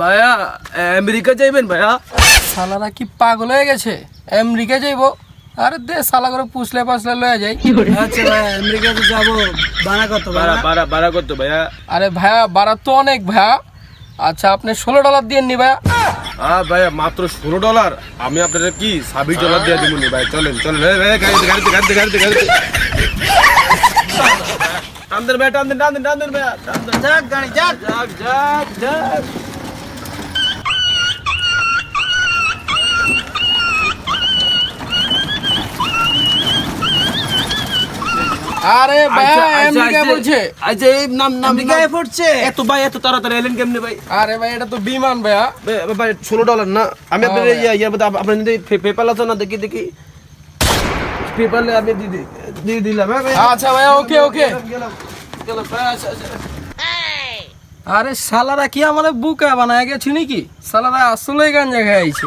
ভাইয়া আমেরিকা যাইবেন ভাইয়া? সালারা কি পাগল হয়ে গেছে? আমেরিকা যাইবো? আরে দে সালা করে পুষলে পাসলে লয়ে যাই। আচ্ছা ভাই আমেরিকা তো যাব ভাড়া কত ভাড়া ভাড়া ভাড়া ভাড়া করতো ভাইয়া? আরে ভাইয়া বাড়া তো অনেক ভাইয়া। আচ্ছা আপনি ষোলো ডলার দিয়ে নি ভাইয়া। হ্যাঁ ভাইয়া মাত্র ষোলো ডলার। আমি আপনাদের কি ছাব্বিশ ডলার দিয়ে দিব নি ভাই? চলেন চলেন। গাড়িতে গাড়িতে গাড়িতে গাড়িতে গাড়িতে। টানদেন ভাই টানদেন টানদেন টানদেন ভাইয়া টানদেন যাক গাড়ি যাক যাক যাক যাক আরে ভাইয়া আমেরিকা বলছে আচ্ছা এই নাম নাম আমেরিকায় পড়ছে এত ভাই এত তাড়াতাড়ি এলেন কেমনে ভাই আরে ভাই এটা তো বিমান ভাইয়া ভাই, ভাই ষোলো ডলার না আমি আপনার হ্যাঁ, ইয়া ইয়ার মধ্যে আপ- আপনার যদি পেপাল আছে না দেখি দেখি পেপারে আমি দিয়ে দিলাম হ্যাঁ আচ্ছা ভাইয়া ওকে ওকে। হ্যাঁ, আচ্ছা, আচ্ছা। আরে সালারা কি আমার বুকে বানায় গেছে নাকি? সালারা আসলেই জায়গায় খাইছে।